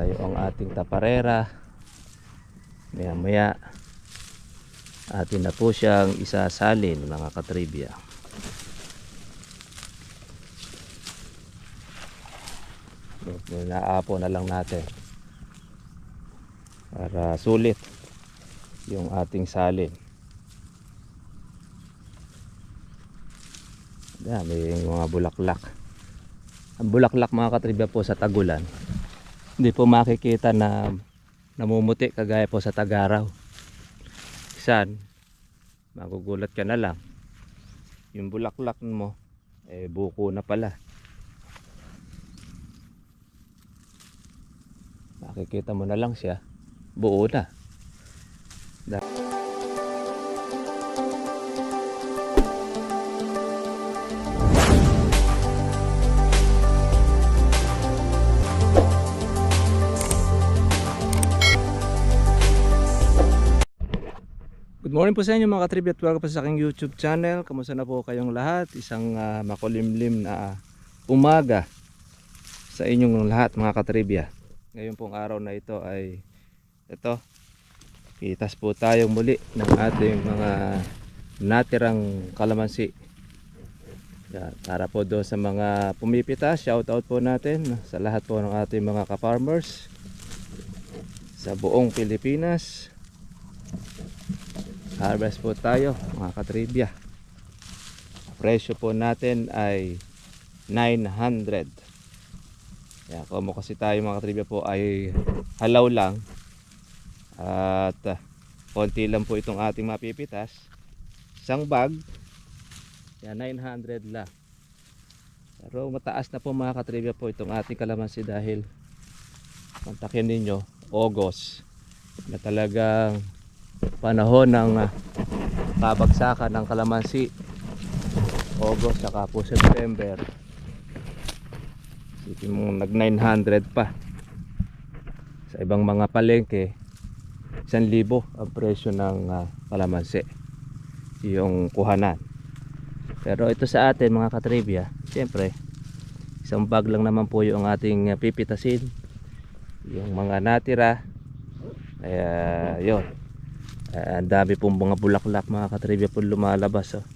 na yung ating taparera. Maya maya atin na po siyang isasalin mga katribya. Naapo na lang natin para sulit yung ating salin. Yan, may mga bulaklak. Ang bulaklak mga katribya po sa tagulan, hindi po makikita na namumuti kagaya po sa tagaraw. Isan, magugulat ka na lang. Yung bulaklak mo, eh buko na pala. Makikita mo na lang siya, buo na. Morning po sa inyo mga katribya at welcome po sa aking YouTube channel. Kamusta na po kayong lahat? Isang ah, makulimlim na umaga sa inyong lahat mga katribya. Ngayon pong araw na ito ay ito. Pitas po tayo muli ng ating mga natirang kalamansi. Yan, para po doon sa mga pumipitas, shout out po natin sa lahat po ng ating mga ka-farmers sa buong Pilipinas harvest po tayo mga katribya. Presyo po natin ay 900 Kaya kung mo kasi tayo mga katribya po ay halaw lang. At uh, konti lang po itong ating mapipitas. Isang bag. Yan 900 lang. Pero mataas na po mga katribya po itong ating kalamansi dahil kontakin ninyo August. Na talagang panahon ng uh, kabagsakan ng kalamansi. August saka po September. Isipin mo nag 900 pa. Sa ibang mga palengke 1,000 ang presyo ng uh, kalamansi. Yung kuhanan. Pero ito sa atin mga katribya siyempre isang bag lang naman po yung ating uh, pipitasin. Yung mga natira. Kaya yun Uh, ang dami pong mga bulaklak mga katribya po lumalabas oh.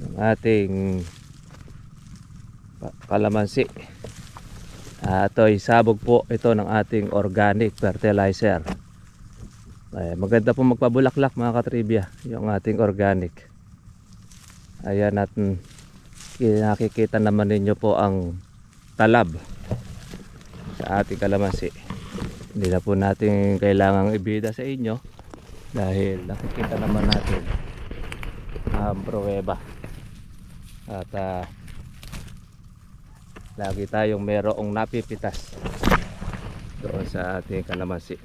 Yung ating kalamansi. Uh, ito ay sabog po ito ng ating organic fertilizer. Ay, maganda po magpabulaklak mga katribya yung ating organic. Ayan at nakikita naman ninyo po ang talab sa ating kalamansi hindi na po natin kailangang ibida sa inyo dahil nakikita naman natin ang pruweba. At uh, lagi tayong merong napipitas doon sa ating kalamansi.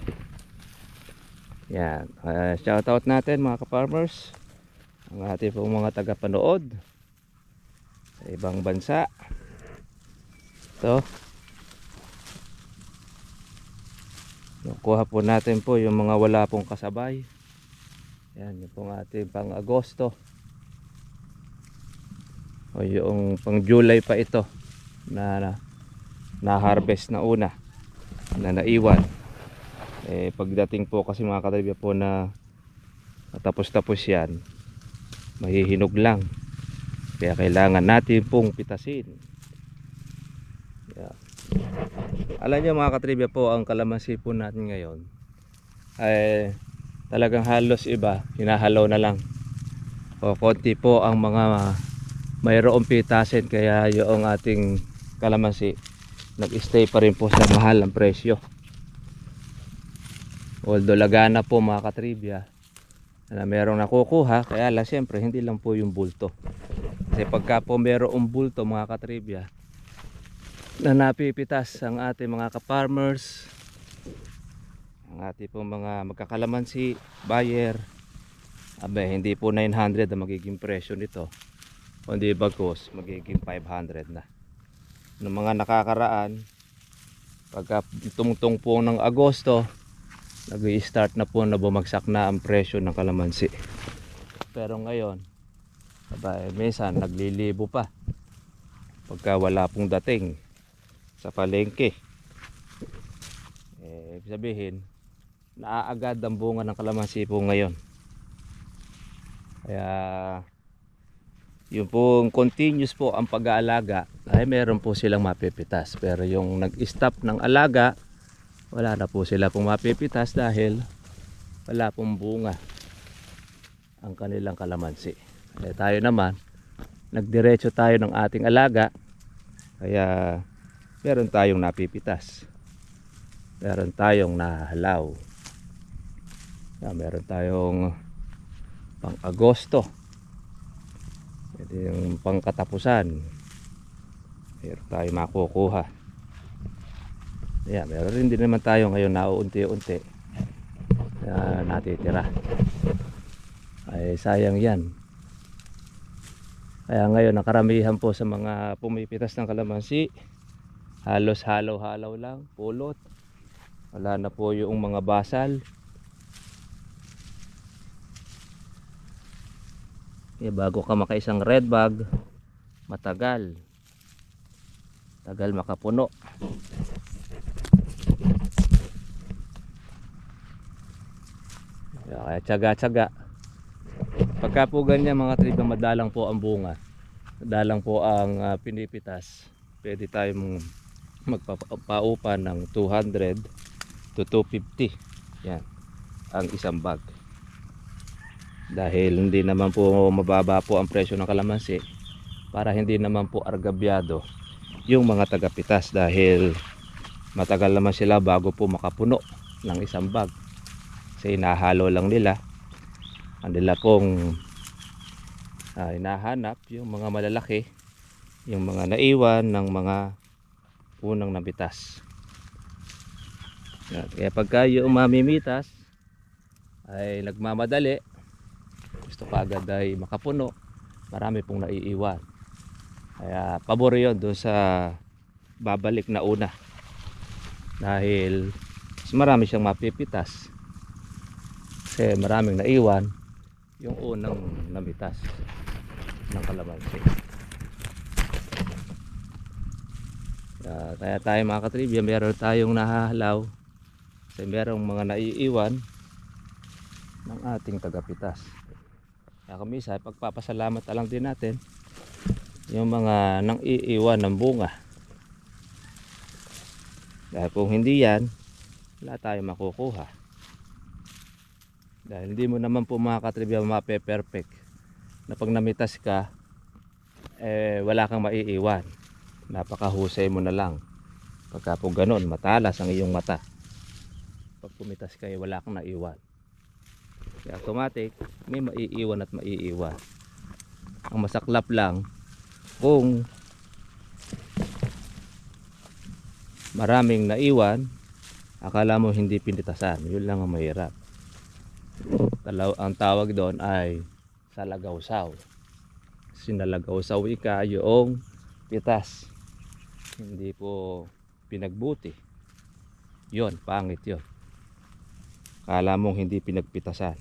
Yan. Uh, shout out natin mga ka-farmers ang ating pong mga tagapanood sa ibang bansa. Ito Kuha po natin po yung mga wala pong kasabay. Yan, yung pong ating pang Agosto. O yung pang July pa ito na na, na una na naiwan. Eh pagdating po kasi mga katalibya po na tapos-tapos yan, mahihinog lang. Kaya kailangan natin pong pitasin. Yeah. Alam niyo mga katribya po ang kalamansi po natin ngayon ay talagang halos iba. Hinahalaw na lang. O konti po ang mga mayroong pitasin. Kaya yung ating kalamansi nag-stay pa rin po sa mahal ang presyo. Although lagana po mga katribya na merong nakukuha kaya lang siyempre hindi lang po yung bulto. Kasi pagka po merong bulto mga katribya na napipitas ang ating mga ka-farmers. Ang ating pong mga magkakalamansi buyer. Abe hindi po 900 ang magiging presyo nito. Kundi bagos magiging 500 na. Ng mga nakakaraan pagka tungtong po ng Agosto nag start na po na bumagsak na ang presyo ng kalamansi. Pero ngayon aba, eh, minsan naglilibo pa. Pagka wala pong dating sa palengke. Eh, sabihin, naaagad ang bunga ng kalamansi po ngayon. Kaya yung pong continuous po ang pag-aalaga ay meron po silang mapipitas. Pero yung nag-stop ng alaga, wala na po sila pong mapipitas dahil wala pong bunga ang kanilang kalamansi. Kaya tayo naman, nagdiretso tayo ng ating alaga, kaya meron tayong napipitas. Meron tayong nahalaw. Kaya meron tayong pang Agosto. Pwede yung pangkatapusan. Meron tayo makukuha. Yeah, meron rin din naman tayo ngayon na unti-unti na natitira. Ay sayang yan. Kaya ngayon nakaramihan po sa mga pumipitas ng kalamansi. Halos halaw-halaw lang, pulot. Wala na po yung mga basal. Eh, bago ka makaisang red bag, matagal. Tagal makapuno. Kaya tsaga-tsaga. Pagka po ganyan mga triba, madalang po ang bunga. Madalang po ang ah, pinipitas. Pwede tayong magpapaupa ng 200 to 250. Yan. Ang isang bag. Dahil hindi naman po mababa po ang presyo ng kalamansi para hindi naman po argabyado yung mga tagapitas dahil matagal naman sila bago po makapuno ng isang bag. Kasi inahalo lang nila. Ang nila pong ah, hinahanap yung mga malalaki, yung mga naiwan ng mga unang nabitas. Kaya pagka yung mamimitas ay nagmamadali, gusto ka agad ay makapuno, marami pong naiiwan. Kaya pabor yun doon sa babalik na una. Dahil mas marami siyang mapipitas. Kasi maraming naiwan yung unang namitas ng kalamansi. Kaya, kaya tayo mga katribya, meron tayong nahahalaw kasi merong mga naiiwan ng ating tagapitas. Kaya kami sa pagpapasalamat lang din natin yung mga nang iiwan ng bunga. Dahil kung hindi yan, wala tayong makukuha. Dahil hindi mo naman po mga katribya mape-perfect na pag namitas ka, eh, wala kang maiiwan. Napakahusay mo na lang. Pagka po ganun, matalas ang iyong mata. Pag pumitas ka, eh, wala kang naiwan. Kaya automatic, may maiiwan at maiiwan. Ang masaklap lang, kung maraming naiwan, akala mo hindi pinitasan. Yun lang ang mahirap. Ang tawag doon ay salagawsaw. Sinalagawsaw ika yung pitas. Hindi po pinagbuti. Yon, pangit yon. Kala mong hindi pinagpitasan.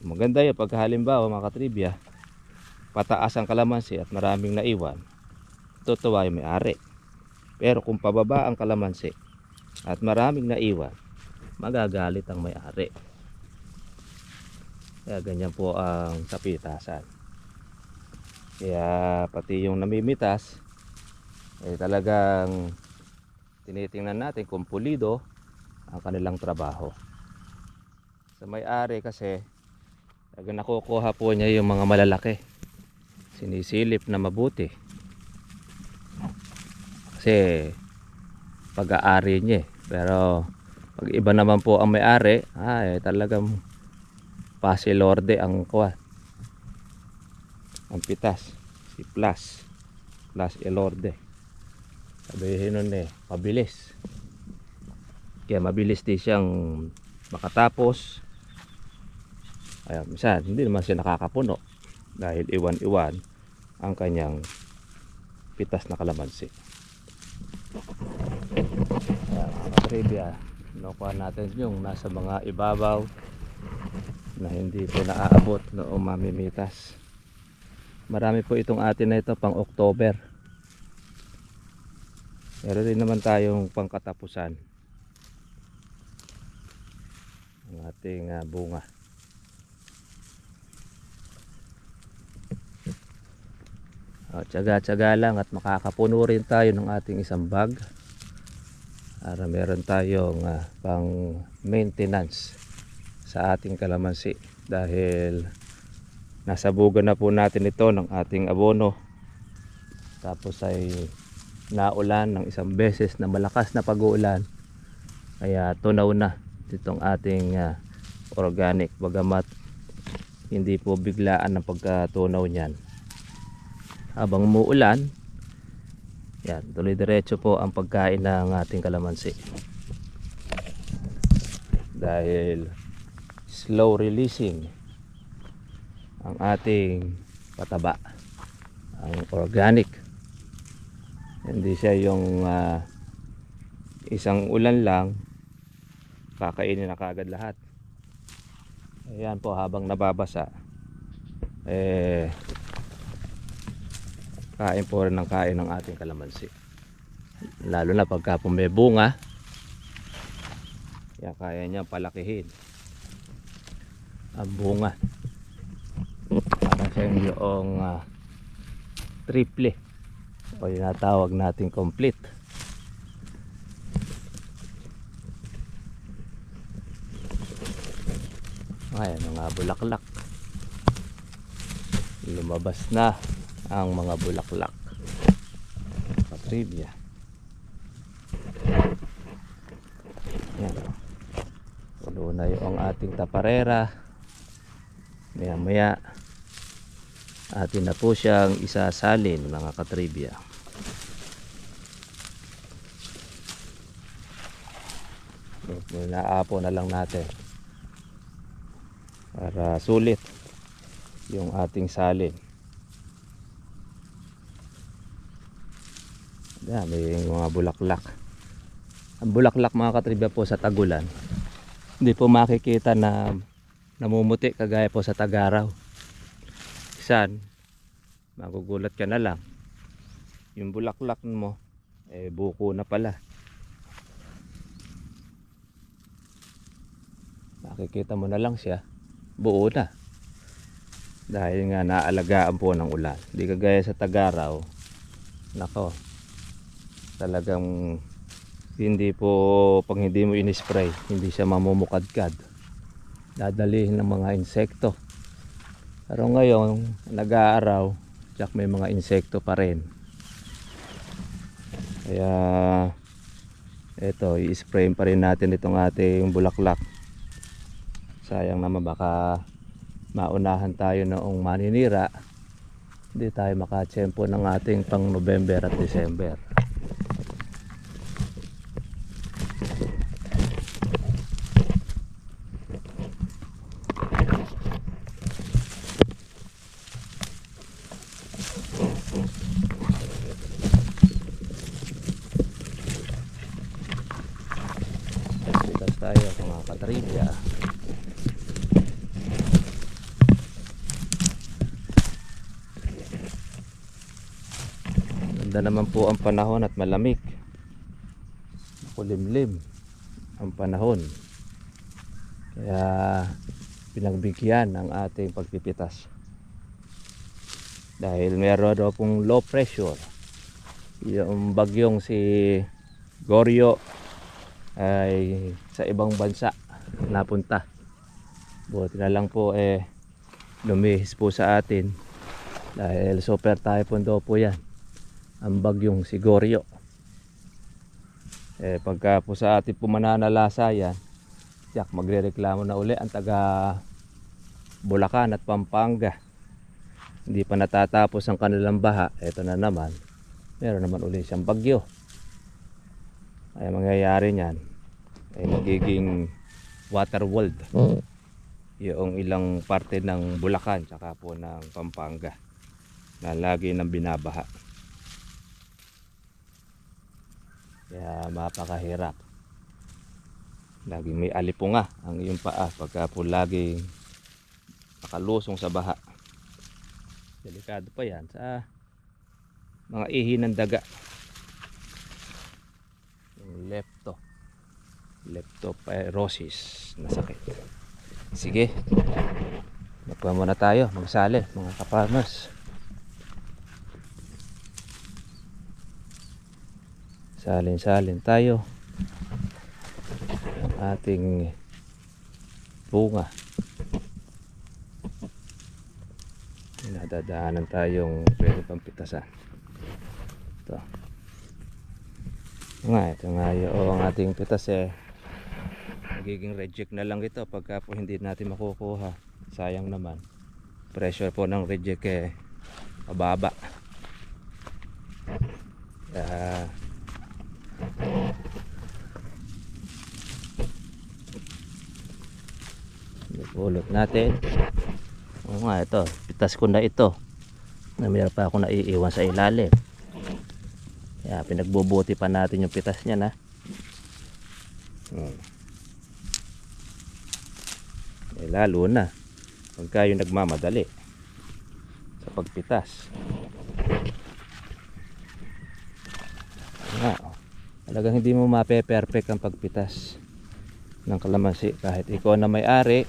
Maganda yun pag halimbawa mga katribya, pataas ang kalamansi at maraming naiwan, totoo ay may-ari. Pero kung pababa ang kalamansi at maraming naiwan, magagalit ang may-ari. Kaya ganyan po ang kapitasan. Kaya pati yung namimitas, eh talagang tinitingnan natin kung pulido ang kanilang trabaho. Sa may-ari kasi, talagang nakukuha po niya yung mga malalaki. Sinisilip na mabuti. Kasi pag-aari niya eh. Pero pag iba naman po ang may-ari, ay talagang pasilorde ang kuha. Ang pitas. Si Plus. Plus Elorde. Sabihin nun eh, pabilis. Kaya mabilis din siyang makatapos. Kaya minsan, hindi naman siya nakakapuno. Dahil iwan-iwan ang kanyang pitas na kalamansi. Kaya mga trivia, nakuha natin yung nasa mga ibabaw na hindi po naaabot noong mamimitas. Marami po itong atin na ito pang October. Meron rin naman tayong pangkatapusan. Ang ating ah, bunga. Oh, tsaga-tsaga lang at makakapuno rin tayo ng ating isang bag. Para meron tayong ah, pang maintenance sa ating kalamansi dahil nasa buga na po natin ito ng ating abono tapos ay naulan ng isang beses na malakas na pag-uulan. Kaya tunaw na itong ating ah, organic. Bagamat hindi po biglaan ang pagkatunaw niyan. Habang umuulan yan tuloy diretso po ang pagkain ng ating kalamansi. Dahil slow releasing ang ating pataba ang organic hindi siya yung ah, isang ulan lang kakainin na kagad lahat. Ayan po habang nababasa eh kain po rin ng kain ng ating kalamansi. Lalo na pagka po may bunga yan kaya niya palakihin ang bunga. Para sa yung ah, triple o yung natawag natin complete. Ayan mga bulaklak. Lumabas na ang mga bulaklak. Patribya yan puno na yung ating taparera. Maya maya atin na po siyang isasalin mga katribya naapo na lang natin. Para sulit yung ating salin Yan, may mga bulaklak. Ang bulaklak mga katribya po sa tagulan. Hindi po makikita na namumuti kagaya po sa tagaraw. Isan, magugulat ka na lang. Yung bulaklak mo eh buko na pala makikita mo na lang siya. Buo na. Dahil nga naalagaan po ng ulan. Di kagaya sa tagaraw nako talagang hindi po pag hindi mo in-spray hindi siya mamumukadkad. Dadalihin ng mga insekto. Pero ngayon nag-aaraw tsak may mga insekto pa rin. Kaya eto i-spray pa rin natin itong ating bulaklak sayang naman baka maunahan tayo noong maninira. Hindi tayo makatsempo ng ating pang November at December Pitas tayo mga katribya Ganda naman po ang panahon at malamig. Kulimlim ang panahon. Kaya pinagbigyan ang ating pagpipitas. Dahil meron daw pong low pressure. Yung bagyong si Goryo ay sa ibang bansa napunta. Buti na lang po eh lumihis po sa atin dahil super typhoon daw po yan ang bagyong si Goryo. Eh pagka po sa atin po mananalasa yan yak magrereklamo na uli ang taga Bulacan at Pampanga. Hindi pa natatapos ang kanilang baha. Eto na naman meron naman uli siyang bagyo. Ay mangyayari niyan ay magiging water world. Yung ilang parte ng Bulacan tsaka po ng Pampanga na lagi nang binabaha kaya mapakahirap. Laging may alipunga ang iyong paa pagka po laging nakalusong sa baha. Delikado pa yan sa mga ihi ng daga. Yung lepto. Leptospirosis na sakit. Sige. Magpa muna tayo. Magsali mga kaparmers salin salin tayo. Ang ating bunga. Nadadaanan tayong pwede pang pitasan. Ito. Nga ito nga yung oh, ating pitas eh. Magiging reject na lang ito pagka po hindi natin makukuha. Sayang naman. Pressure po ng reject eh. Mababa. Kaya Pulot natin. Oo nga ito, pitas ko na ito. Na meron pa ako naiiwan sa ilalim. Kaya pinagbubuti pa natin yung pitas niya na. Hmm. Eh, lalo na pagka yung nagmamadali sa pagpitas. Oh. Talagang hindi mo mape-perfect ang pagpitas ng kalamansi. Kahit ikaw na may-ari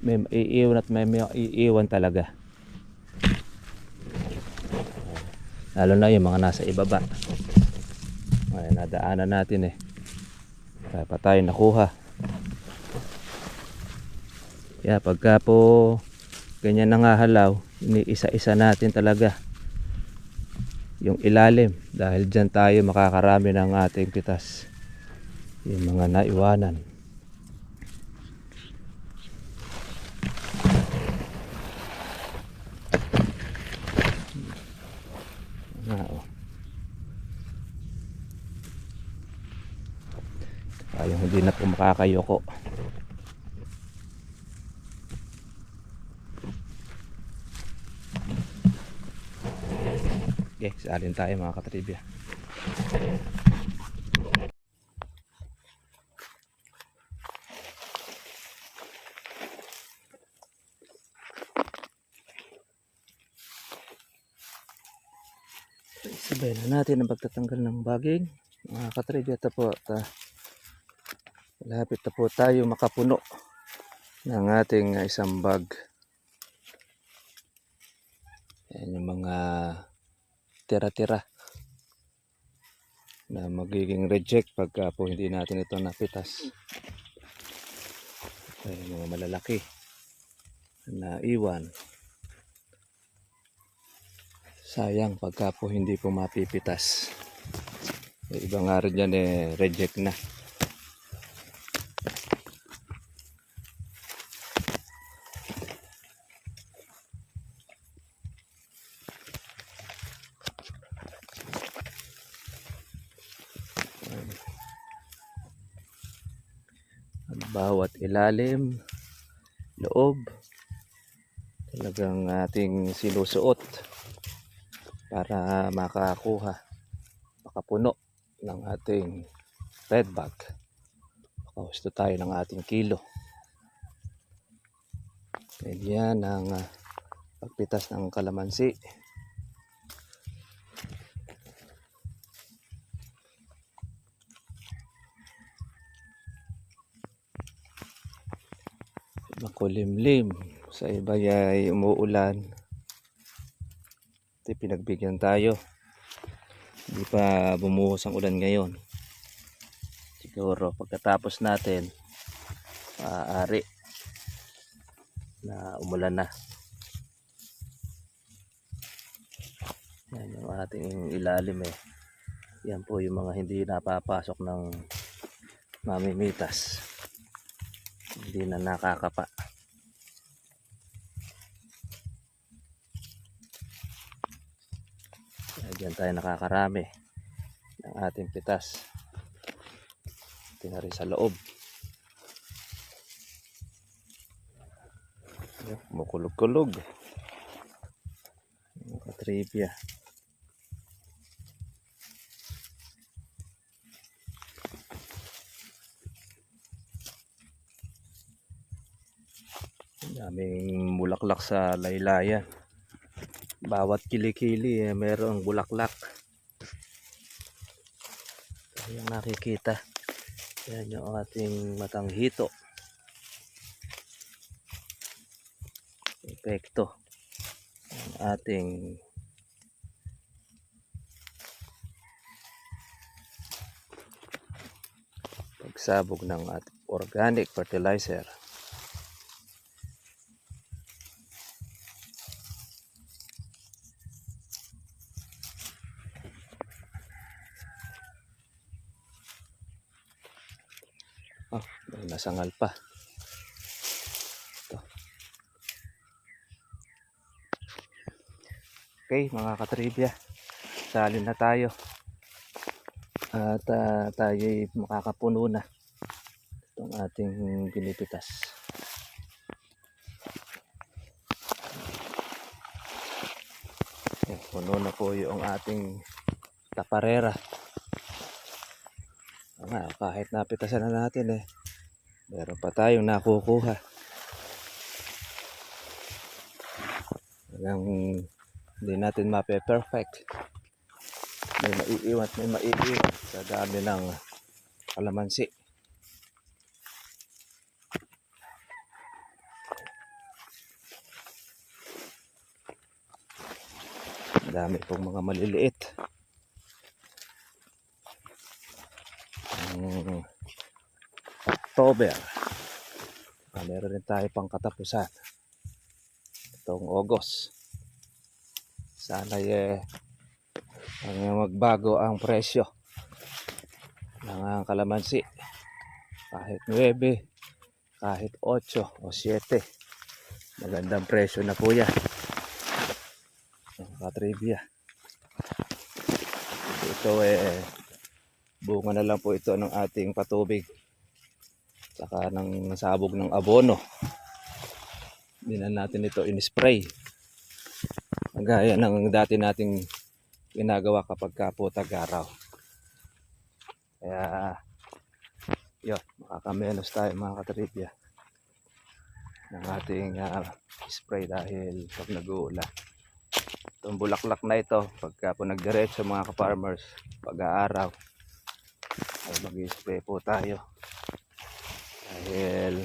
may iiwan at may, may iiwan talaga. Lalo na yung mga nasa ibaba. Ay nadaanan natin eh. Kaya pa tayo nakuha. Kaya pagka po ganyan nangahalaw iniisa-isa natin talaga yung ilalim. Dahil dyan tayo makakarami ng ating pitas. Yung mga naiwanan. Nga oh. Hindi na po makakayoko Okay, salin tayo mga katribya Sabay na natin ang pagtatanggal ng baging. Mga katribya, ito po. At, ah, malapit na po tayo makapuno ng ating isang bag. Yan yung mga tira-tira na magiging reject pagka po hindi natin ito napitas. Ay, mga malalaki na iwan. Sayang pagka po hindi po mapipitas. Iba nga rin yan eh, reject na. Ang bawat ilalim, loob, talagang ating sinusuot para makakuha makapuno ng ating red bag. Makahusto tayo ng ating kilo. Ganyan ang ah, pagpitas ng kalamansi makulimlim sa iba ay umuulan Ito pinagbigyan tayo. Hindi pa bumuhos ang ulan ngayon. Siguro pagkatapos natin, maaari na umulan na. Yan yung ating ilalim eh. Yan po yung mga hindi napapasok ng mamimitas. Hindi na nakakapa. Dyan tayo nakakarami ng ating pitas. Ito na rin sa loob. Kumukulog-kulog. Katripya. Ang Daming bulaklak sa laylayan bawat kilikili eh, mayroong bulaklak yung nakikita. Yan yung ating matang hito. Epekto. Ang ating pagsabog ng organic fertilizer. Oh, may nasangal pa. Ito. Okay, mga katribya. Salin na tayo. At uh, tayo'y makakapuno na itong ating pinipitas. Okay, puno na po yung ating taparera. Nga, kahit napitasan na natin eh. Meron pa tayong nakukuha. Hanggang hindi natin mape-perfect. May maiiwan may maiiwan sa dami ng kalamansi. Ang dami pong mga maliliit. Ang October. Ah, meron rin tayo pang katapusan. Itong August. Sana eh ang magbago ang presyo ng kalamansi. Kahit 9, kahit 8 o 7. Magandang presyo na po yan. Ang katribya. Ito eh bunga na lang po ito ng ating patubig saka ng nasabog ng abono. Na natin ito in-spray. Gaya ng dati nating ginagawa kapag ka po tag-araw. Kaya yun makakamenos tayo mga katribya ng ating ah, spray dahil pag nag-uulan itong bulaklak na ito pagka po nagdiretso mga ka-farmers pag-aaraw ay mag-spray po tayo dahil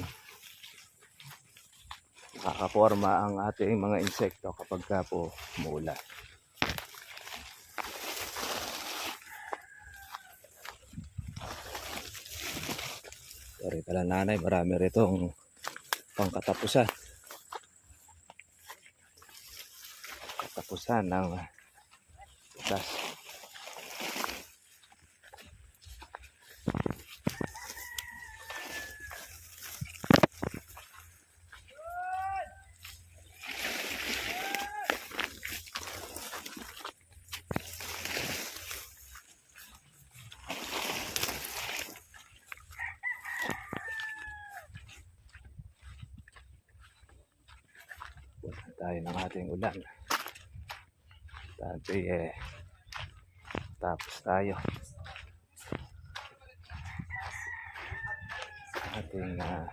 nakakaporma ang ating mga insekto kapag ka po umuulan. Sorry pala nanay, marami ritong pangkatapusan. Katapusan ng butas. Punta tayo ng ating ulan. Sabi eh, tapos tayo. Ating uh,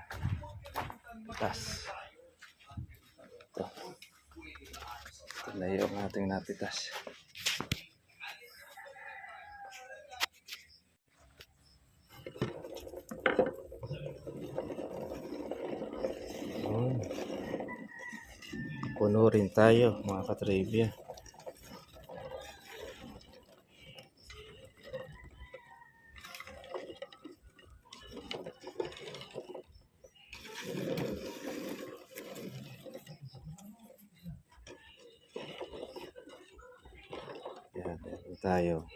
tas. Ito. Ito na yung ating napitas. Puno rin tayo mga katribya. Yan, meron tayo.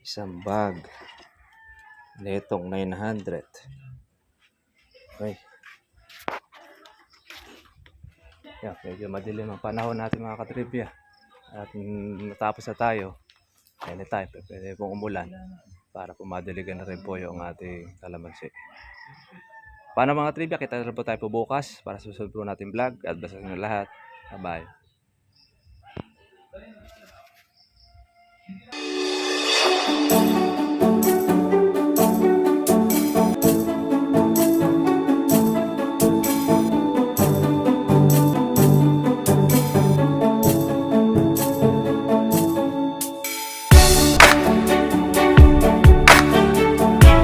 Isang bag. Netong 900. Okay. Yan, medyo madilim ang panahon natin mga katribya. At matapos na tayo, anytime, pwede pong umulan para pumadiligan na rin po yung ating kalamansi. Paano mga trivia? Kita na po tayo po bukas para susunod po natin vlog. at basta sa lahat. Bye-bye.